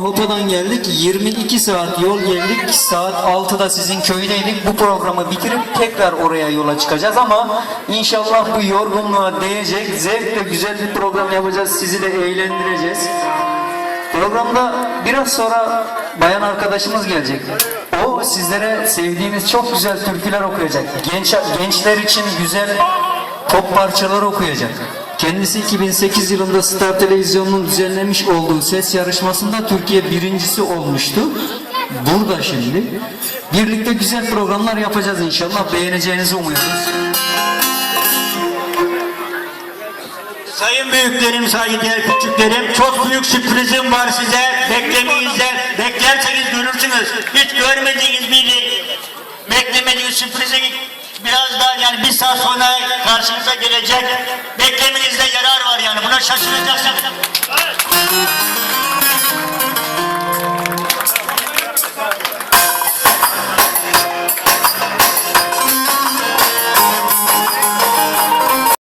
Hopa'dan geldik. 22 saat yol geldik. Saat 6'da sizin köydeydik. Bu programı bitirip tekrar oraya yola çıkacağız ama inşallah bu yorgunluğa değecek. Zevkle güzel bir program yapacağız. Sizi de eğlendireceğiz. Programda biraz sonra bayan arkadaşımız gelecek. O sizlere sevdiğiniz çok güzel türküler okuyacak. Genç gençler için güzel pop parçalar okuyacak. Kendisi 2008 yılında Star Televizyonu'nun düzenlemiş olduğu ses yarışmasında Türkiye birincisi olmuştu. Burada şimdi. Birlikte güzel programlar yapacağız inşallah. Beğeneceğinizi umuyoruz. Sayın büyüklerim, saygıdeğer küçüklerim, çok büyük sürprizim var size. Beklemeyinizden, beklerseniz görürsünüz. Hiç görmediğiniz bir, beklemediğiniz sürprizi biraz daha yani bir saat sonra karşınıza gelecek. Beklemenizde yarar var yani. Buna şaşıracaksınız.